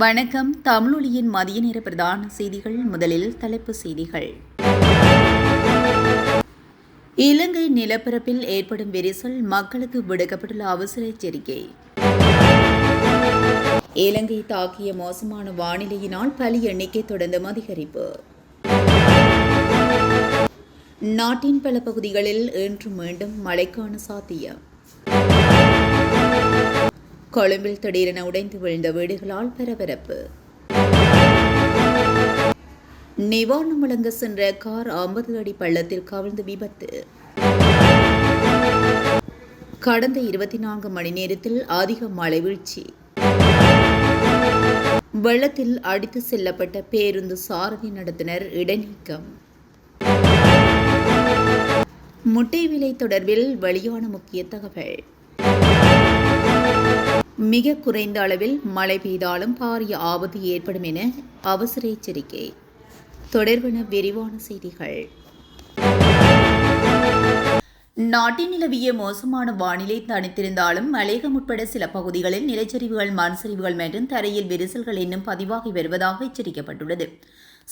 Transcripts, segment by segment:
வணக்கம். தமிழொலியின் மதிய நேர பிரதான செய்திகள். முதலில் தலைப்பு செய்திகள். இலங்கை நிலப்பரப்பில் ஏற்படும் விரிசல் மக்களுக்கு விடுக்கப்பட்டுள்ள அவசர எச்சரிக்கை. இலங்கை தாக்கிய மோசமான வானிலையினால் பலி எண்ணிக்கை தொடர்ந்தும் அதிகரிப்பு. நாட்டின் பல பகுதிகளில் இன்று மீண்டும் மழைக்கான சாத்தியம். கொழும்பில் திடீரென உடைந்து விழுந்த வீடுகளால் பரபரப்பு. நிவாரணம் வழங்க சென்ற கார் ஐம்பது அடி பள்ளத்தில் கவிழ்ந்து விபத்து. கடந்த இருபத்தி நான்கு மணி நேரத்தில் அதிக மழை வீழ்ச்சி. வெள்ளத்தில் அடித்து செல்லப்பட்ட பேருந்து சாரதி நடத்தினர் இடைநீக்கம். முட்டை விலை தொடர்பில் வெளியான முக்கிய தகவல். மிக குறைந்த அளவில் மழை பெய்தாலும் பாரிய ஆபத்து ஏற்படும் என அவசர எச்சரிக்கை. தொடர்பான விரிவான செய்திகள். நாட்டில் நிலவிய மோசமான வானிலை தனித்திருந்தாலும் மலையகம் உட்பட சில பகுதிகளில் நிலச்சரிவுகள் மண் சரிவுகள் மற்றும் தரையில் விரிசல்கள் இன்னும் பதிவாகி வருவதாக எச்சரிக்கப்பட்டுள்ளது.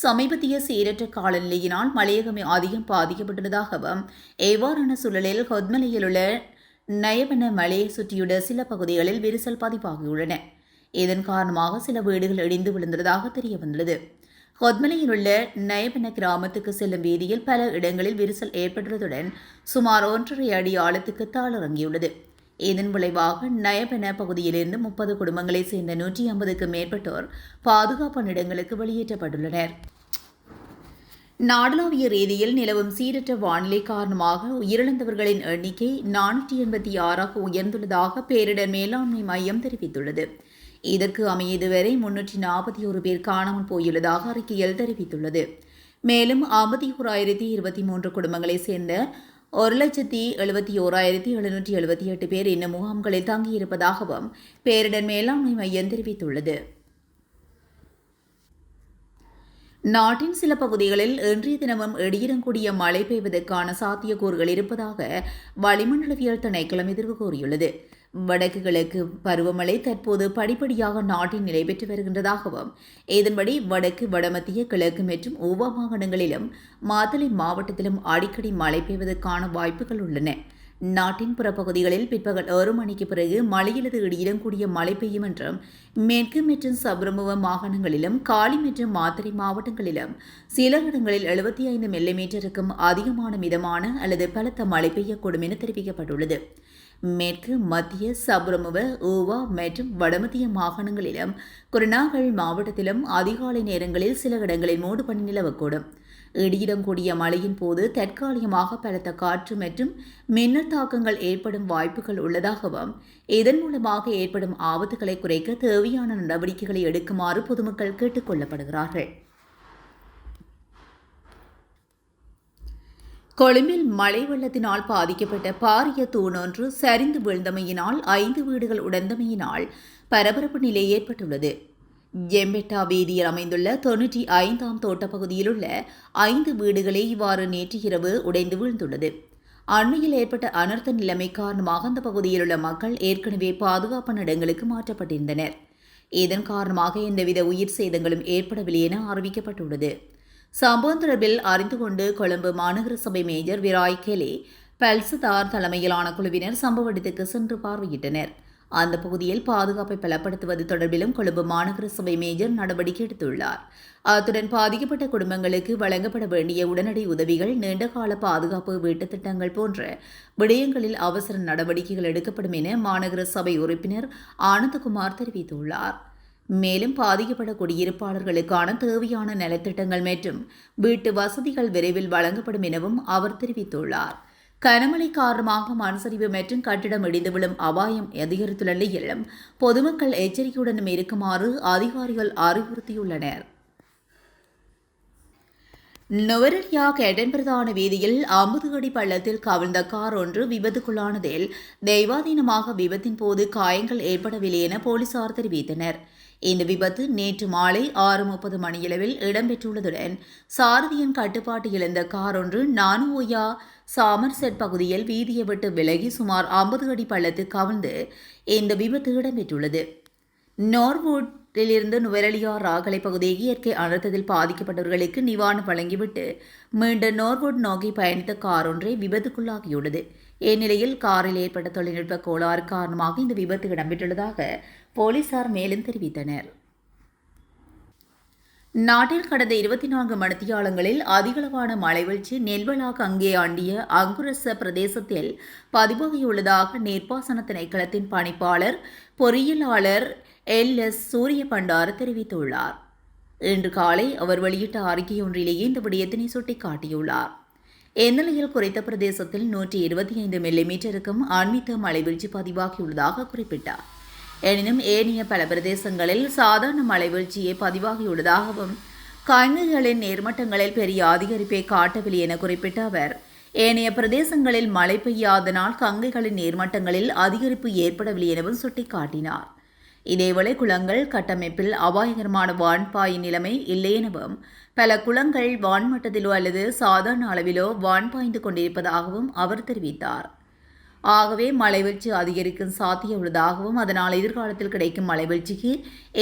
சமீபத்திய சீரற்ற காலநிலையினால் மலையகமே அதிகம் பாதிக்கப்பட்டுள்ளதாகவும் எவ்வாறான சூழலில் ஹொத்மலையில் உள்ள நயவன மலையை சுற்றியுள்ள சில பகுதிகளில் விரிசல் பதிவாகியுள்ளன. இதன் காரணமாக சில வீடுகள் இடிந்து விழுந்ததாக தெரிய வந்துள்ளது. கொத்மலையில் உள்ள நயவன கிராமத்துக்கு செல்லும் வீதியில் பல இடங்களில் விரிசல் ஏற்பட்டுள்ளதுடன் சுமார் ஒன்றரை அடி ஆழத்துக்கு தாளிறங்கியுள்ளது இதன் விளைவாக நயபென பகுதியிலிருந்து முப்பது குடும்பங்களைச் சேர்ந்த நூற்றி ஐம்பதுக்கு மேற்பட்டோர் பாதுகாப்பான இடங்களுக்கு வெளியேற்றப்பட்டுள்ளனர். நாடளாவிய ரீதியில் நிலவும் சீரற்ற வானிலை காரணமாக உயிரிழந்தவர்களின் எண்ணிக்கை நானூற்றி எண்பத்தி ஆறாக உயர்ந்துள்ளதாக பேரிடர் மேலாண்மை மையம் தெரிவித்துள்ளது. இதற்கு அமைய இதுவரை முன்னூற்றி நாற்பத்தி ஒரு பேர் காணாமல் போயுள்ளதாக அறிக்கையில் தெரிவித்துள்ளது. மேலும் ஐம்பத்தி ஓராயிரத்தி இருபத்தி மூன்று குடும்பங்களைச் சேர்ந்த ஒரு லட்சத்தி எழுபத்தி ஓராயிரத்தி எழுநூற்றி எழுபத்தி எட்டு பேர் இன்னும் முகாம்களில் தங்கியிருப்பதாகவும் பேரிடர் மேலாண்மை மையம் தெரிவித்துள்ளது. நாட்டின் சில பகுதிகளில் இன்றைய தினமும் இடியுடன் கூடிய மழை பெய்வதற்கான சாத்தியக்கூறுகள் இருப்பதாக வளிமண்டலவியல் திணைக்களம் எதிர்வு கூறியுள்ளது. வடக்கு கிழக்கு பருவமழை தற்போது படிப்படியாக நாட்டில் நிலை பெற்று வருகின்றதாகவும் இதன்படி வடக்கு வடமத்திய கிழக்கு மற்றும் ஊவா மாகாணங்களிலும் மாத்தளை மாவட்டத்திலும் அடிக்கடி மழை பெய்வதற்கான வாய்ப்புகள் உள்ளன. நாட்டின் பிற பகுதிகளில் பிற்பகல் ஒரு மணிக்கு பிறகு மழையிலது இடியுடன் கூடிய மழை பெய்யும் என்றும் மேற்கு மற்றும் சபரமுவ மாகாணங்களிலும் காலி மற்றும் மாத்திரை மாவட்டங்களிலும் சில இடங்களில் எழுபத்தி ஐந்து மில்லிமீட்டருக்கும் அதிகமான மிதமான அல்லது பலத்த மழை பெய்யக்கூடும் என தெரிவிக்கப்பட்டுள்ளது. மேற்கு மத்திய சபரமுவ ஊவா மற்றும் வடமத்திய மாகாணங்களிலும் குருநாகல் மாவட்டத்திலும் அதிகாலை நேரங்களில் சில இடங்களில் மூடு பணி நிலவக்கூடும். இடியுடன் கூடிய மழையின் போது தற்காலிகமாக பலத்த காற்று மற்றும் மின்னல் தாக்கங்கள் ஏற்படும் வாய்ப்புகள் உள்ளதாகவும் இதன் மூலமாக ஏற்படும் ஆபத்துகளை குறைக்க தேவையான நடவடிக்கைகளை எடுக்குமாறு பொதுமக்கள் கேட்டுக் கொள்ளப்படுகிறார்கள் கொழும்பில் மழை வெள்ளத்தினால் பாதிக்கப்பட்ட பாரிய தூணொன்று சரிந்து வீழ்ந்தமையினால் ஐந்து வீடுகள் உடந்தமையினால் பரபரப்பு நிலை ஏற்பட்டுள்ளது. ஜெம்பெட்டா வீதியில் அமைந்துள்ள தொன்னூற்றி ஐந்தாம் தோட்டப்பகுதியில் உள்ள ஐந்து வீடுகளே இவ்வாறு நேற்று இரவு உடைந்து வீழ்ந்துள்ளது. அண்மையில் ஏற்பட்ட அனர்த்த நிலைமை காரணமாக அந்த பகுதியில் உள்ள மக்கள் ஏற்கனவே பாதுகாப்பான இடங்களுக்கு மாற்றப்பட்டிருந்தனர். இதன் காரணமாக எந்தவித உயிர் சேதங்களும் ஏற்படவில்லை என அறிவிக்கப்பட்டுள்ளது. சம்பவம் தொடர்பில் அறிந்து கொண்டு கொழும்பு மாநகர சபை மேஜர் விராய் கெலே பல்சுதார் தலைமையிலான குழுவினர் சம்பவ இடத்துக்கு சென்று பார்வையிட்டனர். அந்த பகுதியில் பாதுகாப்பை பலப்படுத்துவது தொடர்பிலும் கொழும்பு மாநகர சபை மேஜர் நடவடிக்கை எடுத்துள்ளார். அத்துடன் பாதிக்கப்பட்ட குடும்பங்களுக்கு வழங்கப்பட வேண்டிய உடனடி உதவிகள் நீண்டகால பாதுகாப்பு வீட்டுத் திட்டங்கள் போன்ற விடயங்களில் அவசர நடவடிக்கைகள் எடுக்கப்படும் என மாநகர சபை உறுப்பினர் ஆனந்தகுமார் தெரிவித்துள்ளார். மேலும் பாதிக்கப்பட குடியிருப்பாளர்களுக்கான தேவையான நலத்திட்டங்கள் மற்றும் வீட்டு வசதிகள் விரைவில் வழங்கப்படும் எனவும் அவர் தெரிவித்துள்ளார். கனமழை காரணமாக மண்சரிவு மற்றும் கட்டிடம் இடிந்து விழும் அபாயம் அதிகரித்துள்ள நிலையிலும் பொதுமக்கள் எச்சரிக்கையுடன் இருக்குமாறு அதிகாரிகள் அறிவுறுத்தியுள்ளனர். நுவரலியா கேடன் பிரதான வீதியில் ஐம்பது அடி பள்ளத்தில் கவிழ்ந்த கார் ஒன்று விபத்துக்குள்ளானதில் தெய்வாதீனமாக விபத்தின் போது காயங்கள் ஏற்படவில்லை என போலீசார் தெரிவித்தனர். இந்த விபத்து நேற்று மாலை ஆறு முப்பது மணியளவில் இடம்பெற்றுள்ளதுடன் சாரதியின் கட்டுப்பாட்டு இழந்த கார் ஒன்று நானுஓயா சாமர்செட் பகுதியில் வீதியை விட்டு விலகி சுமார் ஐம்பது அடி பள்ளத்தில் கவிழ்ந்து இந்த விபத்து இடம்பெற்றுள்ளது. நோர்வுட் இருந்து நுவரலியார் ராகலை பகுதியை இயற்கை அழுத்தத்தில் பாதிக்கப்பட்டவர்களுக்கு நிவாரணம் வழங்கிவிட்டு மீண்டும் நோர்வுட் நோக்கி பயணித்த கார் ஒன்றை விபத்துக்குள்ளாகியுள்ளது இந்நிலையில் காரில் ஏற்பட்ட தொழில்நுட்ப கோளாறு காரணமாக இந்த விபத்து இடம்பெற்றுள்ளதாக போலீசார் மேலும் தெரிவித்தனர். நாட்டில் கடந்த இருபத்தி நான்கு மணித்தியாலங்களில் அதிகளவான மழைவீழ்ச்சி நெல்வலா அங்கே ஆண்டிய அங்குரச பிரதேசத்தில் பதிவாகியுள்ளதாக நீர்ப்பாசன திணைக்களத்தின் பணிப்பாளர் பொறியியலாளர் எல் எஸ் சூரிய பண்டார் தெரிவித்துள்ளார். இன்று காலை அவர் வெளியிட்ட அறிக்கையொன்றிலேயே இந்த விடயத்தினை சுட்டிக்காட்டியுள்ளார். இந்நிலையில் குறித்த பிரதேசத்தில் நூற்றி இருபத்தி ஐந்து மில்லிமீட்டருக்கும் ஆன்மீக மழைவீழ்ச்சி பதிவாகியுள்ளதாக குறிப்பிட்டார். எனினும் ஏனைய பல பிரதேசங்களில் சாதாரண மழை வீழ்ச்சியே பதிவாகியுள்ளதாகவும் கங்கைகளின் நேர்மட்டங்களில் பெரிய அதிகரிப்பை காட்டவில்லை என குறிப்பிட்ட அவர் ஏனைய பிரதேசங்களில் மழை பெய்யாதனால் கங்கைகளின் நீர்மட்டங்களில் அதிகரிப்பு ஏற்படவில்லை எனவும் சுட்டிக்காட்டினார். இதேவேளை குளங்கள் கட்டமைப்பில் அபாயகரமான வான்பாயின் நிலைமை இல்லையெனவும் பல குளங்கள் வான்மட்டத்திலோ அல்லது சாதாரண அளவிலோ வான் பாய்ந்து கொண்டிருப்பதாகவும் அவர் தெரிவித்தார். ஆகவே மலைவீழ்ச்சி அதிகரிக்கும் சாத்தியம் உள்ளதாகவும் அதனால் எதிர்காலத்தில் கிடைக்கும் மலைவீழ்ச்சிக்கு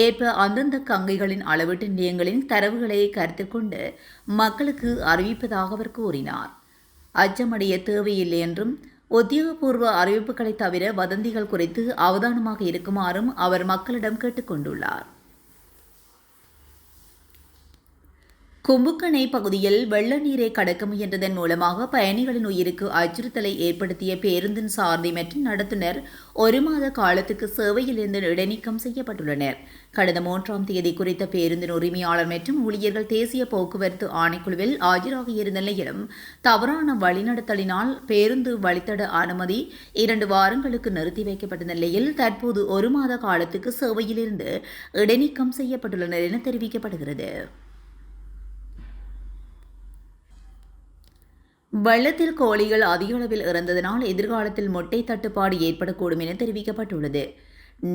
ஏற்ப அந்தந்த கங்கைகளின் அளவீட்டு நிலையங்களின் தரவுகளை கருத்தில் கொண்டு மக்களுக்கு அறிவிப்பதாக அவர் கூறினார். அச்சமடைய தேவையில்லை என்றும் உத்தியோகபூர்வ அறிவிப்புகளை தவிர வதந்திகள் குறித்து அவதானமாக இருக்குமாறும் அவர் மக்களிடம் கேட்டுக்கொண்டுள்ளார். கும்புக்கணை பகுதியில் வெள்ள நீரை கடக்க முயன்றதன் மூலமாக பயணிகளின் உயிருக்கு அச்சுறுத்தலை ஏற்படுத்திய பேருந்தின் சாரதி மற்றும் நடத்துனர் ஒரு மாத காலத்துக்கு சேவையிலிருந்து இடைநீக்கம் செய்யப்பட்டுள்ளனர். கடந்த மூன்றாம் தேதி குறித்த பேருந்தின் உரிமையாளர் மற்றும் ஊழியர்கள் தேசிய போக்குவரத்து ஆணைக்குழுவில் ஆஜராகியிருந்த நிலையிலும் தவறான வழிநடத்தலினால் பேருந்து வழித்தட அனுமதி இரண்டு வாரங்களுக்கு நிறுத்தி வைக்கப்பட்ட நிலையில் தற்போது ஒரு மாத காலத்துக்கு சேவையிலிருந்து இடைநீக்கம் செய்யப்பட்டுள்ளனர் என தெரிவிக்கப்படுகிறது. வெள்ளத்தில் கோழிகள் அதிக அளவில் இறந்ததனால் எதிர்காலத்தில் முட்டை தட்டுப்பாடு ஏற்படக்கூடும் என தெரிவிக்கப்பட்டுள்ளது.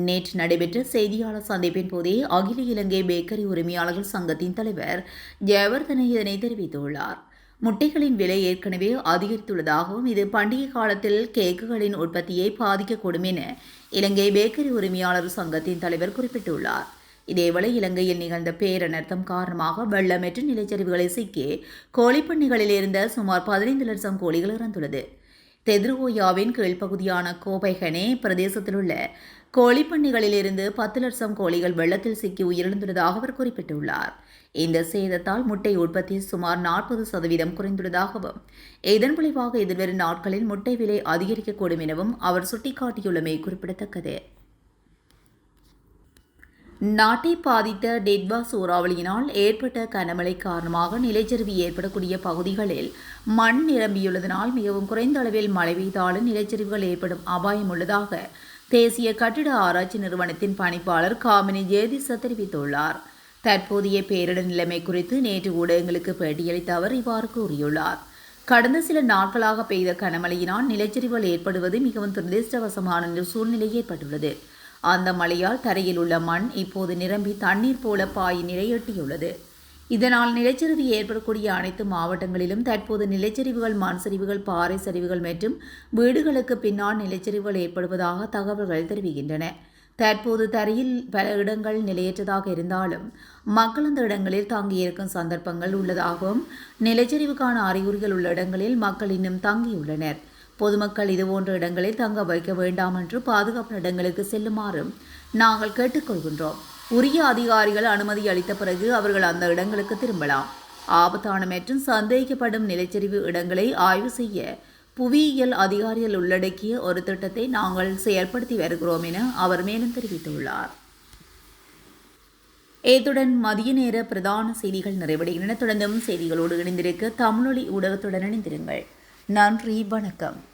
நேற்று நடைபெற்ற செய்தியாளர் சந்திப்பின் போதே அகில இலங்கை பேக்கரி உரிமையாளர்கள் சங்கத்தின் தலைவர் ஜெயவர்தனை இதனை தெரிவித்துள்ளார். முட்டைகளின் விலை ஏற்கனவே அதிகரித்துள்ளதாகவும் இது பண்டிகை காலத்தில் கேக்குகளின் உற்பத்தியை பாதிக்கக்கூடும் என இலங்கை பேக்கரி உரிமையாளர் சங்கத்தின் தலைவர் குறிப்பிட்டுள்ளார். இதேவேளை இலங்கையில் நிகழ்ந்த பேரனர்த்தம் காரணமாக வெள்ளமேற்று நிலச்சரிவுகளை சிக்கி கோழிப்பண்ணிகளில் இருந்த சுமார் பதினைந்து லட்சம் கோழிகள் இறந்துள்ளது. தெத்ருவோயாவின் கீழ்ப்பகுதியான கோபைகனே பிரதேசத்தில் உள்ள கோழிப்பண்ணிகளிலிருந்து பத்து லட்சம் கோழிகள் வெள்ளத்தில் சிக்கி உயிரிழந்துள்ளதாக அவர் குறிப்பிட்டுள்ளார். இந்த சேதத்தால் முட்டை உற்பத்தி சுமார் நாற்பது சதவீதம் குறைந்துள்ளதாகவும் இதன் விளைவாக எதிர்வரும் நாட்களில் முட்டை விலை அதிகரிக்கக்கூடும் எனவும் அவர் சுட்டிக்காட்டியுள்ளமை குறிப்பிடத்தக்கது. நாட்டை பாதித்த டெட்வா சூறாவளியினால் ஏற்பட்ட கனமழை காரணமாக நிலச்சரிவு ஏற்படக்கூடிய பகுதிகளில் மண் நிரம்பியுள்ளதனால் மிகவும் குறைந்த அளவில் மழை பெய்தாலும் நிலச்சரிவுகள் ஏற்படும் அபாயம் உள்ளதாக தேசிய கட்டிட ஆராய்ச்சி நிறுவனத்தின் பணிப்பாளர் காமினி ஜேதிச தெரிவித்துள்ளார். தற்போதைய பேரிடர் நிலைமை குறித்து நேற்று ஊடகங்களுக்கு பேட்டியளித்த அவர் இவ்வாறு கூறியுள்ளார். கடந்த சில நாட்களாக பெய்த கனமழையினால் நிலச்சரிவுகள் ஏற்படுவது மிகவும் துரதிருஷ்டவசமான சூழ்நிலை ஏற்பட்டுள்ளது. அந்த மழையால் தரையில் உள்ள மண் இப்போது நிரம்பி தண்ணீர் போல பாய் நிலையெட்டியுள்ளது இதனால் நிலச்சரிவு ஏற்படக்கூடிய அனைத்து மாவட்டங்களிலும் தற்போது நிலச்சரிவுகள் மண் சரிவுகள் பாறை சரிவுகள் மற்றும் வீடுகளுக்கு பின்னால் நிலச்சரிவுகள் ஏற்படுவதாக தகவல்கள் தெரிவிக்கின்றன. தற்போது தரையில் பல இடங்கள் நிலையற்றதாக இருந்தாலும் மக்கள் அந்த இடங்களில் தங்கியிருக்கும் சந்தர்ப்பங்கள் உள்ளதாகவும் நிலச்சரிவுக்கான அறிகுறிகள் உள்ள இடங்களில் மக்கள் இன்னும் தங்கியுள்ளனர். பொதுமக்கள் இதுபோன்ற இடங்களில் தங்க வைக்க வேண்டாம் என்று பாதுகாப்பு இடங்களுக்கு செல்லுமாறும் நாங்கள் கேட்டுக்கொள்கின்றோம். உரிய அதிகாரிகள் அனுமதி அளித்த பிறகு அவர்கள் அந்த இடங்களுக்கு திரும்பலாம். ஆபத்தான மற்றும் சந்தேகிக்கப்படும் நிலச்சரிவு இடங்களை ஆய்வு செய்ய புவியியல் அதிகாரிகள் உள்ளடக்கிய ஒரு திட்டத்தை நாங்கள் செயல்படுத்தி வருகிறோம் என அவர் மேலும் தெரிவித்துள்ளார். இத்துடன் மதிய நேர பிரதான செய்திகள் நிறைவடைகின்றன. தொடர்ந்தும் செய்திகளோடு இணைந்திருக்க தமிழொலி ஊடகத்துடன் இணைந்திருங்கள். நன்றி வணக்கம்.